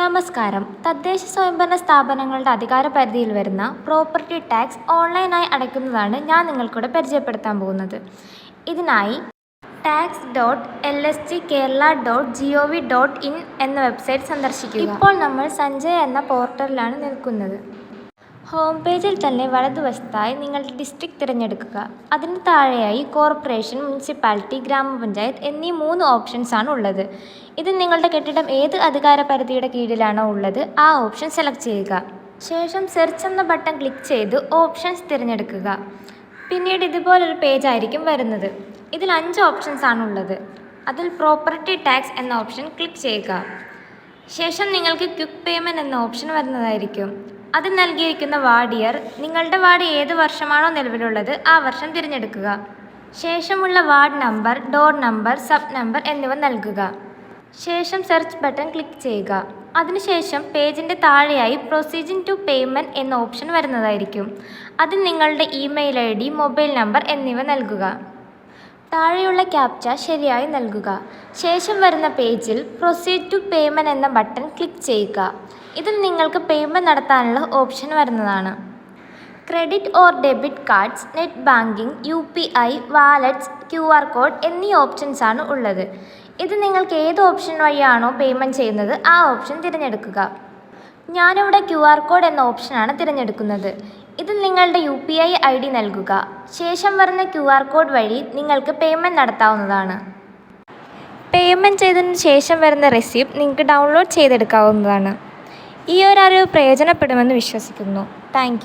നമസ്കാരം. തദ്ദേശ സ്വയംഭരണ സ്ഥാപനങ്ങളുടെ അധികാര പരിധിയിൽ വരുന്ന പ്രോപ്പർട്ടി ടാക്സ് ഓൺലൈനായി അടയ്ക്കുന്നതാണ് ഞാൻ നിങ്ങൾക്കൂടെ പരിചയപ്പെടുത്താൻ പോകുന്നത്. ഇതിനായി tax dot L S G Kerala dot G O V dot in എന്ന വെബ്സൈറ്റ് സന്ദർശിക്കുക. ഇപ്പോൾ നമ്മൾ സഞ്ജയ് എന്ന പോർട്ടലിലാണ് നിൽക്കുന്നത്. ഹോം പേജിൽ തന്നെ വലതുവശത്തായി നിങ്ങളുടെ ഡിസ്ട്രിക്ട് തിരഞ്ഞെടുക്കുക. അതിന് താഴെയായി കോർപ്പറേഷൻ മുനിസിപ്പാലിറ്റി ഗ്രാമപഞ്ചായത്ത് എന്നീ മൂന്ന് ഓപ്ഷൻസ് ആണ് ഉള്ളത്. ഇത് നിങ്ങളുടെ കെട്ടിടം ഏത് അധികാര പരിധിയുടെ കീഴിലാണോ ഉള്ളത് ആ ഓപ്ഷൻ സെലക്ട് ചെയ്യുക. ശേഷം സെർച്ച് എന്ന ബട്ടൺ ക്ലിക്ക് ചെയ്ത് ഓപ്ഷൻസ് തിരഞ്ഞെടുക്കുക. പിന്നീട് ഇതുപോലൊരു പേജായിരിക്കും വരുന്നത്. ഇതിൽ അഞ്ച് ഓപ്ഷൻസ് ഉള്ളത്. അതിൽ പ്രോപ്പർട്ടി ടാക്സ് എന്ന ഓപ്ഷൻ ക്ലിക്ക് ചെയ്യുക. ശേഷം നിങ്ങൾക്ക് ക്വിക്ക് പേയ്മെന്റ് എന്ന ഓപ്ഷൻ വരുന്നതായിരിക്കും. അതിൽ നൽകിയിരിക്കുന്ന വാർഡ് ഇയർ നിങ്ങളുടെ വാർഡ് ഏത് വർഷമാണോ നിലവിലുള്ളത് ആ വർഷം തിരഞ്ഞെടുക്കുക. ശേഷമുള്ള ward number door number sub number എന്നിവ നൽകുക. ശേഷം സെർച്ച് ബട്ടൺ ക്ലിക്ക് ചെയ്യുക. അതിനുശേഷം പേജിന്റെ താഴെയായി പ്രൊസീജിങ് ടു പേയ്മെന്റ് എന്ന ഓപ്ഷൻ വരുന്നതായിരിക്കും. അതിൽ നിങ്ങളുടെ email I D mobile number എന്നിവ നൽകുക. താഴെയുള്ള ക്യാപ്ച ശരിയായി നൽകുക. ശേഷം വരുന്ന പേജിൽ പ്രൊസീഡ് ടു പേയ്മെന്റ് എന്ന ബട്ടൺ ക്ലിക്ക് ചെയ്യുക. ഇതിൽ നിങ്ങൾക്ക് പേയ്മെന്റ് നടത്താനുള്ള ഓപ്ഷൻ വരുന്നതാണ്. Credit or debit cards net banking U P I wallets Q R code എന്നീ ഓപ്ഷൻസാണ് ഉള്ളത്. ഇത് നിങ്ങൾക്ക് ഏത് ഓപ്ഷൻ വഴിയാണോ പേയ്മെന്റ് ചെയ്യുന്നത് ആ ഓപ്ഷൻ തിരഞ്ഞെടുക്കുക. ഞാനിവിടെ ക്യു ആർ കോഡ് എന്ന ഓപ്ഷനാണ് തിരഞ്ഞെടുക്കുന്നത്. ഇതിൽ നിങ്ങളുടെ U P I I D നൽകുക. ശേഷം വരുന്ന ക്യു ആർ കോഡ് വഴി നിങ്ങൾക്ക് പേയ്മെന്റ് നടത്താവുന്നതാണ്. പേയ്മെന്റ് ചെയ്തതിന് ശേഷം വരുന്ന റെസിപ്റ്റ് നിങ്ങൾക്ക് ഡൗൺലോഡ് ചെയ്തെടുക്കാവുന്നതാണ്. ഈ ഒരു അറിവ് പ്രയോജനപ്പെടുമെന്ന് വിശ്വസിക്കുന്നു. താങ്ക്